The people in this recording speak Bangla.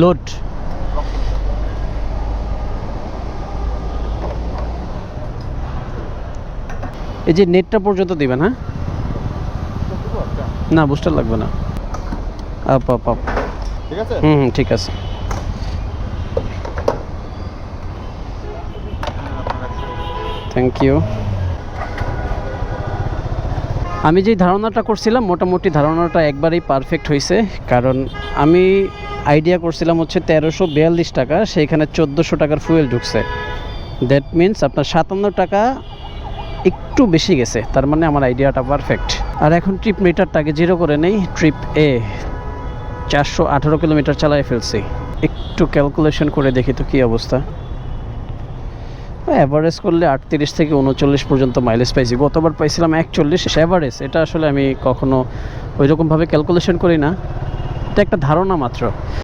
লোড। এই যে নেটটা পর্যন্ত দিবেন হ্যাঁ? না বুস্টার লাগবে না। Up up up. ঠিক আছে? হুম হুম ঠিক আছে। থ্যাংক ইউ আমি যে ধারণাটা করছিলাম, মোটামুটি ধারণাটা একবারেই পারফেক্ট হয়েছে কারণ আমি আইডিয়া করছিলাম হচ্ছে তেরোশো বিয়াল্লিশ টাকা, সেইখানে চোদ্দোশো টাকার ফুয়েল ঢুকছে। দ্যাট মিন্স আপনার সাতান্ন টাকা একটু বেশি গেছে। তার মানে আমার আইডিয়াটা পারফেক্ট আর এখন ট্রিপ মিটারটাকে জিরো করে নেই। ট্রিপ এ চারশো আঠারো কিলোমিটার চালায় ফেলছি। একটু ক্যালকুলেশন করে দেখি তো কী অবস্থা। অ্যাভারেজ করলে আটত্রিশ থেকে উনচল্লিশ পর্যন্ত মাইলেজ পাইছি। গতবার পাইছিলাম একচল্লিশ অ্যাভারেজ এটা আসলে আমি কখনো ওইরকমভাবে ক্যালকুলেশন করি না। এটা একটা ধারণা মাত্র।